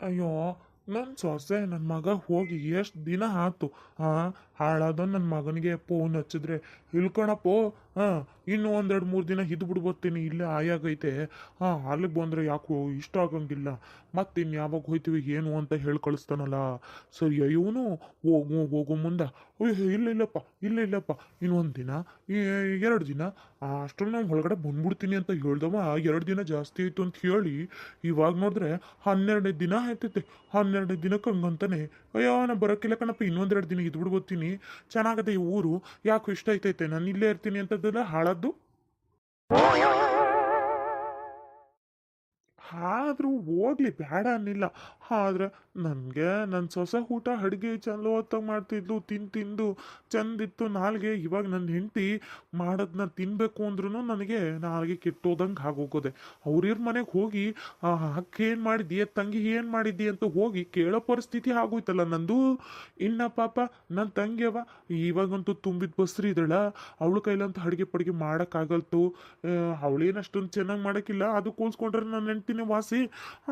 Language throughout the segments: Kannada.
ಅಯ್ಯೋ ನನ್ನ ಸೊಸೆ ನನ್ನ ಮಗ ಹೋಗಿ ಎಷ್ಟು ದಿನ ಆಯ್ತು ಹಾಂ ಹಾಳಾದ ನನ್ನ ಮಗನಿಗೆ ಫೋನ್ ಹಚ್ಚಿದ್ರೆ. ಇಲ್ಕಣಪ್ಪೋ ಇನ್ನೂ ಒಂದೆರಡು ಮೂರು ದಿನ ಇದ್ದು ಬಿಡ್ಬೋತೀನಿ ಇಲ್ಲೇ ಆಯಾಗೈತೆ ಹಾಂ, ಅಲ್ಲಿಗೆ ಬಂದರೆ ಯಾಕೋ ಇಷ್ಟ ಆಗಂಗಿಲ್ಲ. ಮತ್ತಿನ್ನು ಯಾವಾಗ ಹೋಯ್ತೀವಿ, ಏನು ಅಂತ ಹೇಳಿ ಕಳಿಸ್ತಾನಲ್ಲ. ಸರಿ, ಇವನು ಹೋಗು ಹೋಗು ಮುಂದೆ. ಅಯ್ಯೋ ಇಲ್ಲ, ಇಲ್ಲಪ್ಪ ಇಲ್ಲ, ಇಲ್ಲಪ್ಪ ಇನ್ನೊಂದು ದಿನ ಎರಡು ದಿನ ಅಷ್ಟರಲ್ಲಿ ನಾನು ಹೊರಗಡೆ ಬಂದ್ಬಿಡ್ತೀನಿ ಅಂತ ಹೇಳ್ದವ, ಎರಡು ದಿನ ಜಾಸ್ತಿ ಆಯಿತು ಅಂತ ಹೇಳಿ, ಇವಾಗ ನೋಡಿದ್ರೆ ಹನ್ನೆರಡನೇ ದಿನ ಆಯ್ತೈತೆ. ಹನ್ನೆರಡನೇ ದಿನಕ್ಕೆ ಹಂಗಂತಾನೆ, ಅಯ್ಯೋ, ನಾನು ಬರೋಕ್ಕಿಲ್ಲ ಕಣಪ್ಪ ಇನ್ನೊಂದೆರಡು ದಿನ ಇದ್ಬಿಡ್ಬೋತೀನಿ ಚೆನ್ನಾಗದೆ ಈ ಊರು ಯಾಕೋ ಇಷ್ಟ ಐತೈತೆ ನಾನು ಇಲ್ಲೇ ಇರ್ತೀನಿ ಹಾಳದ್ದು? ಆದರೂ ಹೋಗ್ಲಿ, ಬೇಡ ಅನ್ನಿಲ್ಲ. ಆದ್ರೆ ನನಗೆ ನನ್ನ ಸೊಸೆ ಊಟ ಅಡುಗೆ ಚಂದ ಹೊತ್ತಾಗಿ ಮಾಡ್ತಿದ್ಲು, ತಿಂದು ತಿಂದು ಚಂದಿತ್ತು ನಾಲ್ಗೆ. ಇವಾಗ ನನ್ನ ಹೆಂಡತಿ ಮಾಡೋದನ್ನ ತಿನ್ನಬೇಕು ಅಂದ್ರೂ ನನಗೆ ನಾಲ್ಗೆ ಕೆಟ್ಟೋದಂಗೆ ಆಗೋಗೋದೆ. ಅವ್ರಿವ್ರ ಮನೆಗೆ ಹೋಗಿ ಅಕ್ಕ ಏನು ಮಾಡಿದ್ದಿ? ತಂಗಿ ಏನು ಮಾಡಿದ್ದೀಯ ಅಂತ ಹೋಗಿ ಕೇಳೋ ಪರಿಸ್ಥಿತಿ ಆಗೋಯ್ತಲ್ಲ ನಂದು. ಇನ್ನ ಪಾಪ ನನ್ನ ತಂಗಿಯವ ಇವಾಗಂತೂ ತುಂಬಿದ ಬಸ್ರಿ ಇದ್ದಾಳ. ಅವಳ ಕೈಲಂತೂ ಅಡುಗೆ ಪಡುಗೆ ಮಾಡೋಕ್ಕಾಗಲ್ತು. ಅವಳೇನು ಅಷ್ಟೊಂದು ಚೆನ್ನಾಗಿ ಮಾಡೋಕ್ಕಿಲ್ಲ. ಅದು ಕೂಲ್ಸ್ಕೊಂಡ್ರೆ ನನ್ನ ಹೆಂಡ್ತಿನೇ ವಾಸಿ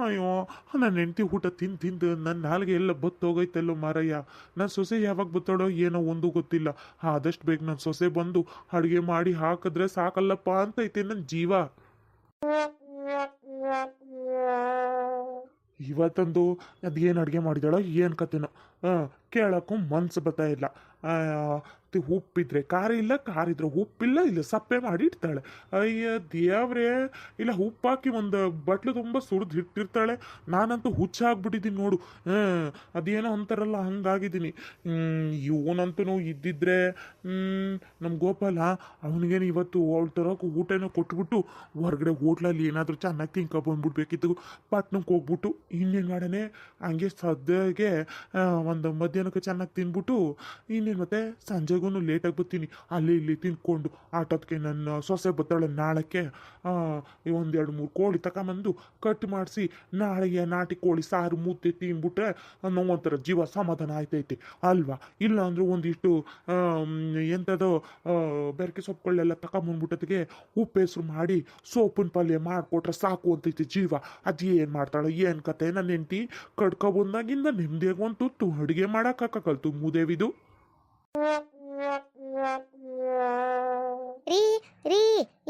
ಅಯ್ಯೋ, ನನ್ನ ಹೆಂಡತಿ ಊಟ ತಿಂದು ತಿಂದು ನನ್ನ ನಾಲ್ಗೆ ಎಲ್ಲ ಬತ್ತೋಗೈತಲ್ಲೋ ಮಾರಯ್ಯ. ನನ್ನ ಸೊಸೆ ಯಾವಾಗ ಬತ್ತಾಡೋ ಏನೋ ಒಂದು ಗೊತ್ತಿಲ್ಲ. ಆದಷ್ಟು ಬೇಗ ನನ್ನ ಸೊಸೆ ಬಂದು ಅಡುಗೆ ಮಾಡಿ ಹಾಕಿದ್ರೆ ಸಾಕಲ್ಲಪ್ಪ ಅಂತ ಐತೆ ನನ್ನ ಜೀವ. ಇವತ್ತಂದು ಅದೇನು ಅಡುಗೆ ಮಾಡಿದಾಳೋ ಏನು ಕತೆನೋ. ಹಾಂ, ಕೇಳೋಕ್ಕೂ ಮನ್ಸು ಬರ್ತಾ ಇಲ್ಲ. ಆ, ತಿ- ಉಪ್ಪಿದ್ರೆ ಖಾರ ಇಲ್ಲ ಖಾರ ಇದ್ರೆ ಉಪ್ಪಿಲ್ಲ ಇಲ್ಲ ಸಪ್ಪೆ ಮಾಡಿ ಇಡ್ತಾಳೆ. ಅಯ್ಯ ದೇವ್ರೇ ಇಲ್ಲ ಉಪ್ಪಾಕಿ ಒಂದು ಬಟ್ಲು ತುಂಬ ಸುರಿದು ಇಟ್ಟಿರ್ತಾಳೆ. ನಾನಂತೂ ಹುಚ್ಚ ಆಗ್ಬಿಟ್ಟಿದ್ದೀನಿ ನೋಡು ಅದೇನೋ ಅಂತಾರಲ್ಲ ಹಂಗಾಗಿದ್ದೀನಿ. ಇವನಂತೂ ಇದ್ದಿದ್ರೆ ನಮ್ಮ ಗೋಪಾಲ ಅವನಿಗೇನು ಇವತ್ತು ಅವಳ ತರೋಕೆ ಊಟನೋ ಕೊಟ್ಬಿಟ್ಟು ಹೊರಗಡೆ ಹೋಟ್ಲಲ್ಲಿ ಏನಾದರೂ ಚೆನ್ನಾಗಿ ತಿನ್ಕೊ ಬಂದ್ಬಿಡ್ಬೇಕಿತ್ತು. ಪಟ್ನಕ್ಕೆ ಹೋಗ್ಬಿಟ್ಟು ಇನ್ನೇನು ಮಾಡನೆ? ಹಂಗೆ ಸದ್ಯಗೆ ಒಂದು ಮಧ್ಯಾಹ್ನಕ್ಕೆ ಚೆನ್ನಾಗಿ ತಿನ್ಬಿಟ್ಟು ಇನ್ನೇನು ಮತ್ತೆ ಸಂಜೆಗೂ ಲೇಟಾಗಿ ಬರ್ತೀನಿ. ಅಲ್ಲಿ ಇಲ್ಲಿ ತಿನ್ಕೊಂಡು ಆಟೋದಕ್ಕೆ ನನ್ನ ಸೊಸೆ ಬರ್ತಾಳೆ ನಾಳಕ್ಕೆ. ಒಂದು ಎರಡು ಮೂರು ಕೋಳಿ ತಗೊಂಬಂದು ಕಟ್ ಮಾಡಿಸಿ ನಾಳೆಗೆ ನಾಟಿ ಕೋಳಿ, ಸಾರು, ಮುದ್ದೆ ತಿನ್ಬಿಟ್ರೆ ನಾವು ಒಂಥರ ಜೀವ ಸಮಾಧಾನ ಆಯ್ತೈತಿ. ಅಲ್ವಾ? ಇಲ್ಲ ಅಂದ್ರೆ ಒಂದಿಷ್ಟು ಎಂಥದೋ ಬೆರಕೆ ಸೊಪ್ಪುಗಳೆಲ್ಲ ತಗೊಂಬಂದ್ಬಿಟ್ಟದಕ್ಕೆ ಉಪ್ಪು ಹೆಸ್ರು ಮಾಡಿ ಸೋಪಿನ ಪಲ್ಯ ಮಾಡಿಕೊಟ್ರೆ ಸಾಕು ಅಂತೈತಿ ಜೀವ. ಅದು ಏನು ಮಾಡ್ತಾಳೆ ಏನು ಕತೆ? ನನ್ನ ಹೆಂಡತಿ ಒಂದು ತುತ್ತು ಅಡುಗೆ ಮಾಡೋಕ್ಕಾಗಲ್ತು ಮೂದೇವಿದು. ರೀ ರೀ,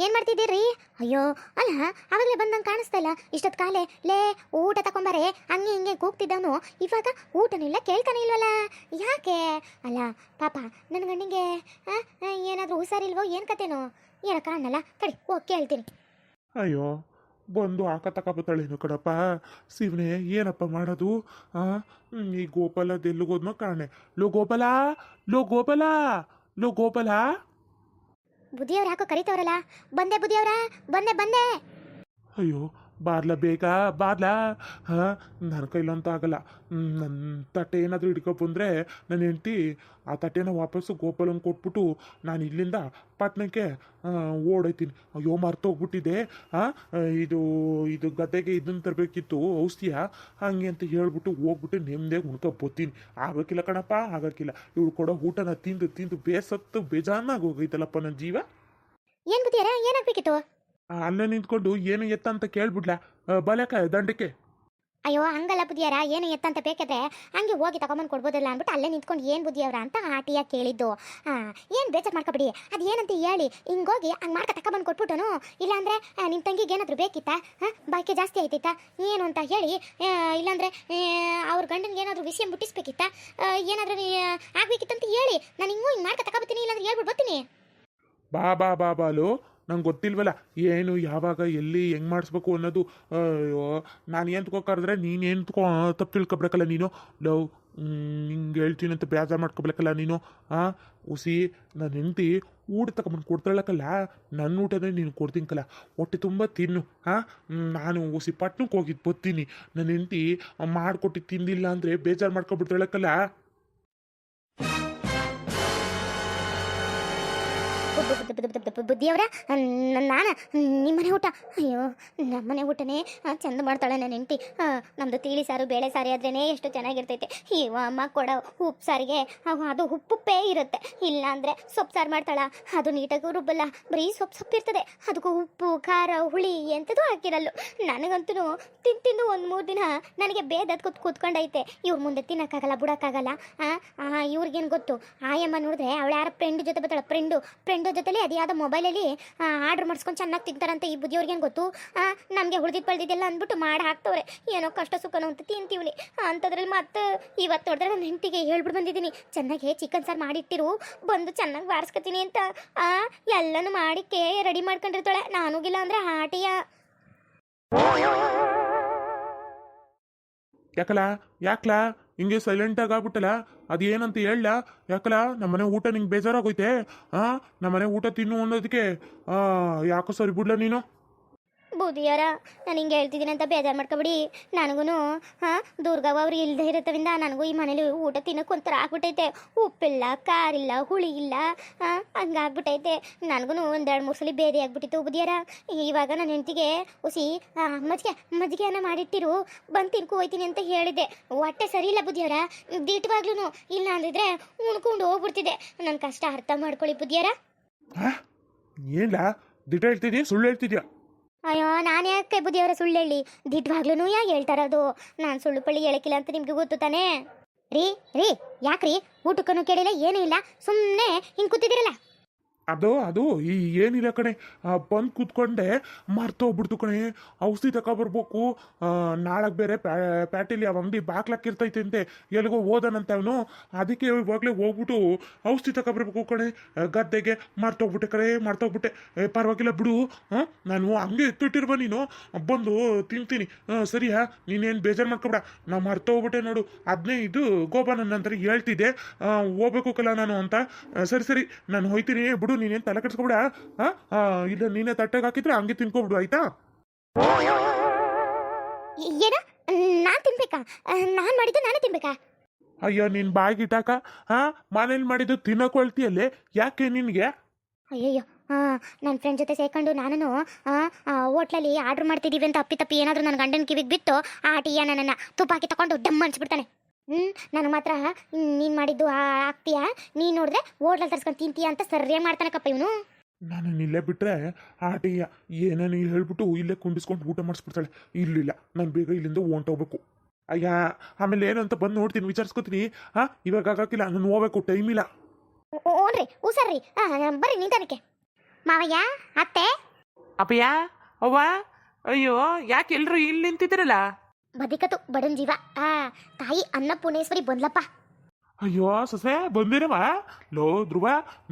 ಏನ್ ಮಾಡ್ತಿದ್ದೀರಿ? ಅಯ್ಯೋ, ಅಲ್ಲ, ಅವಾಗಲೇ ಬಂದಂಗೆ ಕಾಣಿಸ್ತಾ ಇಲ್ಲ. ಇಷ್ಟೊತ್ತು ಕಾಲೇ, ಲೇ, ಊಟ ತಕೊಂಬಾರೆ, ಹಂಗೆ ಹಿಂಗೆ ಕೂಗ್ತಿದ್ದವನು. ಇವಾಗ ಊಟನೂ ಇಲ್ಲ, ಕೇಳ್ತಾನೆ ಇಲ್ವಲ್ಲ? ಯಾಕೆ? ಅಲ್ಲ, ಪಾಪ ನನ್ನ ಗಂಡಿಗೆ ಏನಾದರೂ ಹುಷಾರಿಲ್ವೋ, ಏನು ಕತೆನೋ ಏನೋ ಕಾಣಲ್ಲ. ಕಡಿ ಹೋಗಿ ಕೇಳ್ತೀನಿ. ಅಯ್ಯೋ ಬಂದು ಆಕ ತಗೊಬತ್ತಾಳೇನು ಕಡಪ್ಪ ಶಿವನೇ ಏನಪ್ಪ ಮಾಡೋದು? ಹಾಂ ಈ ಗೋಪಾಲ ಎಲ್ಲಿಗೋದ್ನೋ ಕಾಣೆ. ಲೋ ಗೋಪಾಲ ಲೋ ಗೋಪಾಲ ಲೋ ಗೋಪಾಲ. ಬುದ್ಧಿಯವ್ರು ಹಾಕೋ ಕರಿತವ್ರಲ್ಲ? ಬಂದೆ ಬುದ್ಧಿಯವ್ರ ಬಂದೆ ಬಂದೆ. ಅಯ್ಯೋ ಬಾರ್ಲ ಬೇಗ ಬಾರ್ಲ? ಹಾಂ? ನನ್ನ ಕೈಲಂತೂ ಆಗಲ್ಲ. ನನ್ನ ತಟ್ಟೆ ಏನಾದರೂ ಹಿಡ್ಕೊ ಬಂದರೆ ನನ್ನ ಹೆಂಡ್ತಿ ಆ ತಟ್ಟೆನ ವಾಪಸ್ಸು ಗೋಪಾಲನ ಕೊಟ್ಬಿಟ್ಟು ನಾನು ಇಲ್ಲಿಂದ ಪಟ್ಣಕ್ಕೆ ಓಡೋಯ್ತೀನಿ. ಅಯ್ಯೋ, ಮರ್ತೋಗ್ಬಿಟ್ಟಿದೆ. ಇದು ಇದು ಗದ್ದೆಗೆ ಇದನ್ನು ತರಬೇಕಿತ್ತು, ಔಷಧಿಯ. ಹಾಗೆ ಅಂತ ಹೇಳ್ಬಿಟ್ಟು ಹೋಗ್ಬಿಟ್ಟು ನೆಮ್ಮದಿಯಾಗಿ ಉಣ್ಕೊಬೋತೀನಿ ಆಗೋಕ್ಕಿಲ್ಲ ಕಣಪ್ಪ, ಆಗೋಕ್ಕಿಲ್ಲ. ಇವಳು ಕೊಡೋ ಊಟನ ತಿಂದು ತಿಂದು ಬೇಸತ್ತು, ಬೇಜಾನಾಗಿ ಹೋಗೈತಲ್ಲಪ್ಪ ನನ್ನ ಜೀವ. ಏನು ಬುದ್ಧಿಯರ? ಏನಾಗ್ಬೇಕಿತ್ತು? ಅಲ್ಲೇ ನಿಂತ್ಕೊಂಡು ಏನು ಎತ್ತ ಅಂತ ಕೇಳ್ಬಿಡ್ಲ? ಬಲಕ ದಂಡಕ್ಕೆ. ಅಯ್ಯೋ ಹಂಗಲ್ಲ ಬುದ್ಧಿಯರ ಏನು ಎತ್ತಂತ ಬೇಕಾದ್ರೆ ಹಂಗೆ ಹೋಗಿ ತಗೊಂಬಂದು ಕೊಡ್ಬೋದಿಲ್ಲ ಅಂದ್ಬಿಟ್ಟು ಅಲ್ಲೇ ನಿಂತ್ಕೊಂಡು ಏನು ಬುದ್ಧಿಯವ್ರ ಅಂತ ಆಟಿಯಾಗಿ ಕೇಳಿದ್ದು. ಹಾಂ ಏನು ಬೇಜಾರು ಮಾಡ್ಕೊಬಿಡಿ ಅದು ಏನಂತ ಹೇಳಿ ಹಿಂಗೋಗಿ ಹಂಗೆ ಮಾಡ್ಕೊ ತಗೊಂಬಂದು ಕೊಟ್ಬಿಟ್ಟನು ಇಲ್ಲಾಂದ್ರೆ ನಿಮ್ಮ ತಂಗಿಗೆ ಏನಾದರೂ ಬೇಕಿತ್ತಾ? ಹಾಂ ಬಾಕಿ ಜಾಸ್ತಿ ಆಯ್ತಿತ್ತಾ? ಏನು ಅಂತ ಹೇಳಿ ಇಲ್ಲಾಂದರೆ ಅವ್ರ ಗಂಡನಿಗೆ ಏನಾದರೂ ವಿಷಯ ಮುಟ್ಟಿಸ್ಬೇಕಿತ್ತ ಏನಾದರೂ ಆಗ್ಬೇಕಿತ್ತು ಆಗ್ಬೇಕಿತ್ತಂತ ಹೇಳಿ ನಾನು ಹಿಂಗೂ ಹಿಂಗೆ ಮಾರ್ಕ ತಗೊಬತ್ತೀನಿ ಇಲ್ಲಾಂದ್ರೆ ಹೇಳ್ಬಿಟ್ಟು ಬರ್ತೀನಿ. ಬಾ ಬಾ ಬಾ ಬಾಲು. ನಂಗೆ ಗೊತ್ತಿಲ್ವಲ್ಲ, ಏನು, ಯಾವಾಗ, ಎಲ್ಲಿ, ಹೆಂಗೆ ಮಾಡಿಸ್ಬೇಕು ಅನ್ನೋದು. ಅಯ್ಯೋ, ನಾನು ಏನು ತಗೋಕಾರ್ದ್ರೆ ನೀನು ಏನು ತಗೋ ತಪ್ಪು ತಿಳ್ಕೊಬೇಕಲ್ಲ ನೀನು? ಲವ್ ಹಿಂಗೆ ಹೇಳ್ತೀನಿ ಅಂತ ಬೇಜಾರು ಮಾಡ್ಕೊಬೇಕಲ್ಲ ನೀನು? ಹಾಂ ಉಸಿ ನನ್ನ ಹೆಂಡತಿ ಊಟ ತಗೊಂಬಂದು ಕೊಡ್ತಾಳಕ್ಕಲ್ಲ ನನ್ನ ಊಟನೇ ನೀನು ಕೊಡ್ತೀನಿಕಲ್ಲ. ಹೊಟ್ಟೆ ತುಂಬ ತಿನ್ನು ಹಾಂ ನಾನು ಉಸಿ ಪಟ್ಟಣಕ್ಕೆ ಹೋಗಿದ್ದು ಬರ್ತೀನಿ ನನ್ನ ಹೆಂಡತಿ ಮಾಡಿಕೊಟ್ಟು ತಿಂದಿಲ್ಲ ಅಂದರೆ ಬೇಜಾರು ಮಾಡ್ಕೊಬಿಡ್ತಾಳಕ್ಕಲ್ಲ ಬುದ್ಧಿಯವರ? ನಾನು? ನಿಮ್ಮನೆ ಊಟ? ಅಯ್ಯೋ ನಮ್ಮನೆ ಊಟನೇ ಆ, ಚಂದ ಮಾಡ್ತಾಳೆ ನನ್ನ ಹೆಂಡತಿ. ನಮ್ಮದು ತಿಳಿ ಸಾರು ಬೇಳೆ ಸಾರು ಆದ್ರೇ ಎಷ್ಟು ಚೆನ್ನಾಗಿರ್ತೈತೆ. ಇವ ಅಮ್ಮ ಕೊಡೋ ಉಪ್ಪು ಸಾರಿಗೆ ಅದು ಉಪ್ಪುಪ್ಪೇ ಇರುತ್ತೆ. ಇಲ್ಲ ಅಂದರೆ ಸೊಪ್ಪು ಸಾರು ಮಾಡ್ತಾಳ. ಅದು ನೀಟಾಗಿ ರುಬ್ಬಲ್ಲ ಬರೀ ಸೊಪ್ಪು ಸೊಪ್ಪು ಇರ್ತದೆ. ಅದಕ್ಕೂ ಉಪ್ಪು ಖಾರ ಹುಳಿ ಎಂಥದ್ದು ಹಾಕಿರಲ್ಲ. ನನಗಂತೂ ತಿಂದು ತಿಂದು ಒಂದು ಮೂರು ದಿನ ನನಗೆ ಬೇದದ್ ಕೂತ್ ಕೂತ್ಕೊಂಡೈತೆ. ಇವ್ರ ಮುಂದೆ ತಿನ್ನೋಕ್ಕಾಗಲ್ಲ ಬಿಡೋಕ್ಕಾಗಲ್ಲ. ಇವ್ರಿಗೇನು ಗೊತ್ತು? ಆಯಮ್ಮ ನೋಡಿದ್ರೆ ಅವಳು ಯಾರ ಫ್ರೆಂಡ್ ಜೊತೆ ಬರ್ತಾಳೆ ಫ್ರೆಂಡು ಫ್ರೆಂಡು ಜೊತೆಲಿ ಅದು ಮೊಬೈಲ್ ಮೊಬೈಲಲ್ಲಿ ಆರ್ಡ್ರ್ ಮಾಡಿಸ್ಕೊಂಡು ಚೆನ್ನಾಗಿ ತಿಂತಾರಂತ ಈ ಬುದ್ಧಿಯವ್ರಿಗೇನು ಗೊತ್ತು? ನಮಗೆ ಉಳಿದಿದ್ದು ಬೆಳೆದಿದ್ದೆಲ್ಲ ಅಂದ್ಬಿಟ್ಟು ಮಾಡಿ ಹಾಕ್ತವ್ರೆ. ಏನೋ ಕಷ್ಟ ಸುಖನೋ ಅಂತ ತಿಂತೀವಿ ಅಂಥದ್ರಲ್ಲಿ ಮತ್ತೆ ಇವತ್ತು ನೋಡಿದ್ರೆ ನನ್ನ ಹೆಂಡತಿಗೆ ಹೇಳ್ಬಿಟ್ಟು ಬಂದಿದ್ದೀನಿ. ಚೆನ್ನಾಗಿ ಚಿಕನ್ ಸಾರು ಮಾಡಿಟ್ಟಿರು, ಬಂದು ಚೆನ್ನಾಗಿ ಬಾರಿಸ್ಕೊತೀನಿ ಅಂತ. ಎಲ್ಲನೂ ಮಾಡಿಕ್ಕೆ ರೆಡಿ ಮಾಡ್ಕೊಂಡಿರ್ತಾಳೆ. ನಾನುಗಿಲ್ಲ ಅಂದರೆ ಹಾಟಿಯ ಯಾಕಲ? ಯಾಕ್ಲಾ? ಹಿಂಗೆ ಸೈಲೆಂಟಾಗಿ ಆಗ್ಬಿಟ್ಟಲ್ಲ? ಅದು ಏನಂತ ಹೇಳ ಯಾಕಲ? ನಮ್ಮನೆ ಊಟ ನಿಂಗೆ ಬೇಜಾರಾಗೋಯ್ತೆ? ಆ? ನಮ್ಮನೆ ಊಟ ತಿನ್ನು ಅನ್ನೋದಕ್ಕೆ? ಯಾಕೋ ಸರಿ ಬಿಡ್ಲ ನೀನು? ಬುದ್ಧಿಯಾರ ನಾನು ಹಿಂಗೆ ಹೇಳ್ತಿದ್ದೀನಿ ಅಂತ ಬೇಜಾರು ಮಾಡ್ಕೊಬಿಡಿ. ನನಗೂ ಹಾಂ ದುರ್ಗವ್ವ ಅವ್ರು ಇಲ್ಲದೆ ಇರೋದ್ರಿಂದ ನನಗೂ ಈ ಮನೇಲಿ ಊಟ ತಿನ್ನೋಕೆ ಒಂಥರ ಆಗ್ಬಿಟ್ಟೈತೆ. ಉಪ್ಪಿಲ್ಲ, ಖಾರಿಲ್ಲ, ಹುಳಿ ಇಲ್ಲ, ಹಾಂ ಹಂಗಾಗ್ಬಿಟ್ಟೈತೆ ನನಗೂ ಒಂದೆರಡು ಮೂರು ಸಲ ಬೇರೆ ಆಗ್ಬಿಟ್ಟಿತ್ತು ಬುದಿಯಾರ ಇವಾಗ ನನ್ನ ಹೆಂಡತಿಗೆ ಹುಸಿ ಮಜ್ಜಿಗೆ ಮಜ್ಜಿಗೆನ ಮಾಡಿಟ್ಟಿರು. ಬಂದು ತಿನ್ಕೊ, ಹೋಯ್ತೀನಿ ಅಂತ ಹೇಳಿದೆ ಹೊಟ್ಟೆ ಸರಿ ಇಲ್ಲ ಬುದಿಯಾರ ದಿಟ್ಟವಾಗ್ಲೂ ಇಲ್ಲ ಅಂದಿದ್ರೆ ಉಣ್ಕೊಂಡು ಹೋಗ್ಬಿಡ್ತಿದ್ದೆ. ನನ್ನ ಕಷ್ಟ ಅರ್ಥ ಮಾಡ್ಕೊಳ್ಳಿ ಬುದಿಯಾರ ಆ ಏನ್ಲ? ದಿಟ ಹೇಳ್ತಿದ್ಯಾ? ಸುಳ್ಳು ಹೇಳ್ತಿದ್ಯಾ? ಅಯ್ಯೋ, ನಾನು ಯಾಕೆ ಬುದ್ಧಿಯವರ ಸುಳ್ಳು ಹೇಳಿ? ದಿಡ್ವಾಗ್ಲೂ ಯಾಕೆ ಹೇಳ್ತಾರದು ನಾನು ಸುಳ್ಳು ಪಳ್ಳಿ ಹೇಳಕ್ಕಿಲ್ಲ ಅಂತ ನಿಮ್ಗೆ ಗೊತ್ತು ತಾನೇ? ರೀ ರೀ, ಯಾಕ್ರಿ? ಊಟಕ್ಕೂ ಕೇಳಿಲ್ಲ, ಏನೂ ಇಲ್ಲ ಸುಮ್ಮನೆ ಹಿಂಗೆ ಕೂತಿದ್ದೀರಲ್ಲ? ಅದು ಅದು, ಈ ಏನಿಲ್ಲ ಕಣೆ? ಬಂದು ಕೂತ್ಕೊಂಡೆ ಮರ್ತೋಗ್ಬಿಡ್ತು ಕಣೆ. ಔಷಧಿ ತಗೊಬರ್ಬೇಕು. ನಾಳೆಗೆ ಬೇರೆ ಪ್ಯಾ- ಪ್ಯಾಟಿಲಿ ಅವ ಅಂಗಡಿ ಬಾಕ್ಲಾಕಿರ್ತೈತೆ ಅಂತೆ. ಎಲ್ಲಿಗೋ ಓದನಂತೆ ಅವನು. ಅದಕ್ಕೆ ಇವಾಗಲೇ ಹೋಗ್ಬಿಟ್ಟು ಔಷಧಿ ತಗೊಬರ್ಬೇಕು ಕಣೆ. ಗದ್ದೆಗೆ ಮರ್ತೋಗ್ಬಿಟ್ಟೆ ಕಣೆ ಮರ್ತೋಗ್ಬಿಟ್ಟೆ ಪರವಾಗಿಲ್ಲ ಬಿಡು, ಹಾಂ? ನಾನು ಹಂಗೆ ಎತ್ತಿಟ್ಟಿರುವ ನೀನು. ಬಂದು ತಿಂತೀನಿ. ಸರಿಯಾ? ನೀನೇನು ಬೇಜಾರು ಮಾಡ್ಕೊಬೇಡ. ನಾ ಮರ್ತೋಗ್ಬಿಟ್ಟೆ ನೋಡು. ಅದನ್ನೇ ಇದು ಗೋಪಾನ ನಂತರ ಹೇಳ್ತಿದ್ದೆ. ಹೋಗ್ಬೇಕು ಕಲ ನಾನು ಅಂತ. ಸರಿ ಸರಿ. ನಾನು ಹೋಯ್ತೀನಿ. ಬಿಡು. ನೀನೇನು ತಲೆ ಕಟ್ಸ್ಕೊಬಿಡ ಆ, ಇಲ್ಲ ನೀನೇ ತಟ್ಟೆಗೆ ಹಾಕಿದ್ರೆ ಹಂಗೆ ತಿನ್ಕೊಬಿಡು ಆಯ್ತಾ? ಏನ? ನಾನು ತಿನ್ಬೇಕಾ? ನಾನು ಮಾಡಿದ್ದು ನಾನೇ ತಿನ್ಬೇಕಾ? ಅಯ್ಯೋ ನಿನ್ ಬಾಯಿಗೆ ಇಟ್ಟಾಕ? ಹಾ ಮನೇಲಿ ಮಾಡಿದ್ದು ತಿನ್ನಕ್ ಯಾಕೆ ನಿನ್ಗೆ? ಅಯ್ಯಯ್ಯೋ ಹಾಂ ನನ್ನ ಫ್ರೆಂಡ್ ಜೊತೆ ಸೇರ್ಕೊಂಡು ನಾನು ಹೋಟ್ಲಲ್ಲಿ ಆರ್ಡ್ರ್ ಮಾಡ್ತಿದ್ದೀವಿ ಅಂತ ಅಪ್ಪಿ ತಪ್ಪಿ ಏನಾದರೂ ನನ್ನ ಗಂಡನ ಕಿವಿಗೆ ಬಿತ್ತು ಆ ಟೀಯ ನನ್ನನ್ನು ತುಪ್ಪ ಹಾಕಿ ತಗೊಂಡು ಡಮ್ ಅನ್ಸ್ಬಿಡ್ತಾನೆ. ಹ್ಞೂ ನನಗೆ ಮಾತ್ರ ನೀನು ಮಾಡಿದ್ದು ಆಗ್ತೀಯಾ ನೀನು ನೋಡಿದ್ರೆ ಹೋಟ್ಲಲ್ಲಿ ತರ್ಸ್ಕೊಂಡು ತಿಂತೀಯ ಅಂತ ಸರ್ಯಾಗಿ ಮಾಡ್ತಾನಕ್ಕಪ್ಪ ಇವನು. ನಾನು ಇಲ್ಲೇ ಬಿಟ್ರೆ ಆಟಿಯ ಏನೇನು ಹೇಳ್ಬಿಟ್ಟು ಇಲ್ಲೇ ಕುಂಡಿಸ್ಕೊಂಡು ಊಟ ಮಾಡಿಸ್ಬಿಡ್ತಾಳೆ. ಇಲ್ಲಿಲ್ಲ ನಾನು ಬೇಗ ಇಲ್ಲಿಂದ ಹೊಂಟೋಗ್ಬೇಕು ಅಯ್ಯ ಆಮೇಲೆ ಏನು ಅಂತ ಬಂದು ನೋಡ್ತೀನಿ ವಿಚಾರಿಸ್ಕೊತೀನಿ. ಹಾ ಇವಾಗ ಆಗಾಕಿಲ್ಲ ನಾನು ಹೋಗ್ಬೇಕು ಟೈಮ್ ಇಲ್ಲ. ಓನ್ರಿ ಹಾಂ ಬರ್ರಿ ನಿಂತನಕ್ಕೆ ಮಾವಯ್ಯ ಅತ್ತೆ? ಅಪ್ಪಯ್ಯ ಅವ್ವ ಅಯ್ಯೋ ಯಾಕೆ ಎಲ್ಲರೂ ಇಲ್ಲಿ ನಿಂತಿದ್ದೀರಲ್ಲ? ಬದಿಕತು ಬಡನ್ ಜೀವ ಆ ತಾಯಿ ಅನ್ನಪೂರ್ಣೇಶ್ವರಿ ಬಂದ್ಲಪ್ಪ. ಅಯ್ಯೋ ಸೊಸೆ ಬಂದಿರವ? ಲೋ ಧ್ರುವ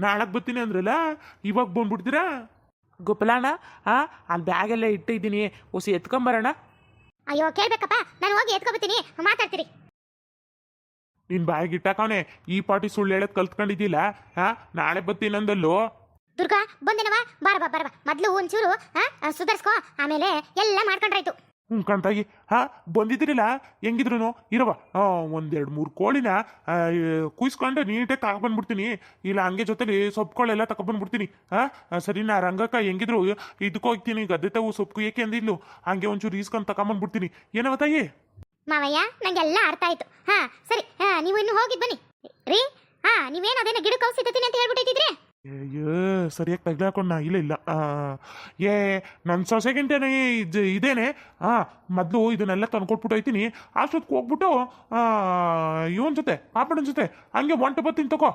ನಾಳಕ್ ಬರ್ತೀನಿ ಅಂದ್ರಲ್ಲ ಇವಾಗ ಬಂದ್ಬಿಡ್ತೀರಾ? ಗೊಪ್ಪಲಣ್ಣ ಆ ಅಲ್ಲಿ ಬ್ಯಾಗೆಲ್ಲ ಇಟ್ಟಿದ್ದೀನಿ ಹೊಸಿ ಎತ್ಕೊಂಬರೋಣ. ಅಯ್ಯೋ ಕೇಳ್ಬೇಕಪ್ಪ ನಾನು ಹೋಗಿ ಎತ್ಕೊಬತ್ತೀನಿ ಮಾತಾಡ್ತೀರಿ. ನಿನ್ ಬಾಯಿಗೆ ಇಟ್ಟಾಕವನೆ ಈ ಪಾಟಿ ಸುಳ್ಳು ಹೇಳೋದ್ ಕಲ್ತ್ಕೊಂಡಿದ್ದಿಲ್ಲ ಹಾ ನಾಳೆ ಬರ್ತೀನಿ ಅಂದಲ್ಲೋ? ದುರ್ಗಾ ಬಂದೇನವ? ಬಾರಬಾ ಬಾರಬಾ ಮೊದ್ಲು ಒಂಚೂರು ಸುಧಾರ್ಸ್ಕೊ ಆಮೇಲೆ ಎಲ್ಲ ಮಾಡ್ಕೊಂಡ್ರಾಯ್ತು. ಹ್ಞೂ ಕಣ್ತಾಗಿ ಹಾ ಬಂದಿದ್ದಿರಲ್ಲ ಹೆಂಗಿದ್ರು ಇರವ ಒಂದೆರಡು ಮೂರು ಕೋಳಿನ ಕುಯ್ಸ್ಕೊಂಡು ನೀಟಾಗಿ ತಗೊಬಂದ್ಬಿಡ್ತೀನಿ. ಇಲ್ಲ, ಹಂಗೆ ಜೊತೆಲಿ ಸೊಪ್ಪುಗಳೆಲ್ಲ ತಗೊಬಂದ್ಬಿಡ್ತೀನಿ. ಹಾ ಸರಿನಾ ರಂಗಕ್ಕ ಹೆಂಗಿದ್ರು, ಇದಕ್ಕೆ ಹೋಗ್ತೀನಿ, ಗದ್ದೆ ತಾವು ಸೊಪ್ಪು ಕುಯ್ಯಕ್ಕೆ ಅಂದಿದ್ಲು? ಹಂಗೆ ಒಂಚೂರು ಈಸ್ಕೊಂಡು ತಗೊಂಬಂದ್ಬಿಡ್ತೀನಿ. ಏನವ ತಾಯಿ? ಮಾವಯ್ಯ, ನಂಗೆಲ್ಲ ಅರ್ಥ ಆಯ್ತು. ಹಾ, ಸರಿ, ಹಾ, ನೀವು ಇನ್ನು ಹೋಗಿದ್ ಬನ್ನಿ. ರೀ, ಹಾ, ನೀವೇನು ಅದೇನ ಗಿಡಕ್ಕೆ ಔಷಧಿ ಅಂತ ಹೇಳ್ಬಿಟ್ಟಿದ್ರಿ ಅಯ್ಯೋ ಸರಿಯಾಗಿ ತಗ್ಲಾಕೊಂಡ ಇಲ್ಲ ಇಲ್ಲ ಏ ನನ್ನ ಸೊಸೆಗಿಂತೇನೆ ಇದು ಇದೇನೆ ಹಾಂ ಮೊದಲು ಇದನ್ನೆಲ್ಲ ತಂದ್ಕೊಟ್ಬಿಟ್ಟು ಹೋಯ್ತೀನಿ ಅಷ್ಟೊತ್ತಿಗೆ ಹೋಗ್ಬಿಟ್ಟು ಇವನ್ ಜೊತೆ ಪಾಪಡನ್ ಜೊತೆ ಹಂಗೆ ಒಂಟು ಬತ್ತೀನಿ ತಗೋ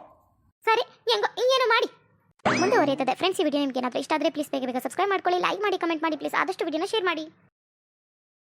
ಸರಿ ಹೆಂಗೋ ಏನು ಮಾಡಿ ಮುಂದುವರಿಯುತ್ತದೆ ಫ್ರೆಂಡ್ಸ್ ಈ ವಿಡಿಯೋ ನಿಮ್ಗೆ ಏನಾದರೂ ಇಷ್ಟ ಆದರೆ ಪ್ಲೀಸ್ ಬೇಗ ಬೇಗ ಸಬ್ಸ್ಕ್ರೈಬ್ ಮಾಡ್ಕೊಳ್ಳಿ ಲೈಕ್ ಮಾಡಿ ಕಮೆಂಟ್ ಮಾಡಿ ಪ್ಲೀಸ್ ಆದಷ್ಟು ವಿಡಿಯೋನ ಶೇರ್ ಮಾಡಿ.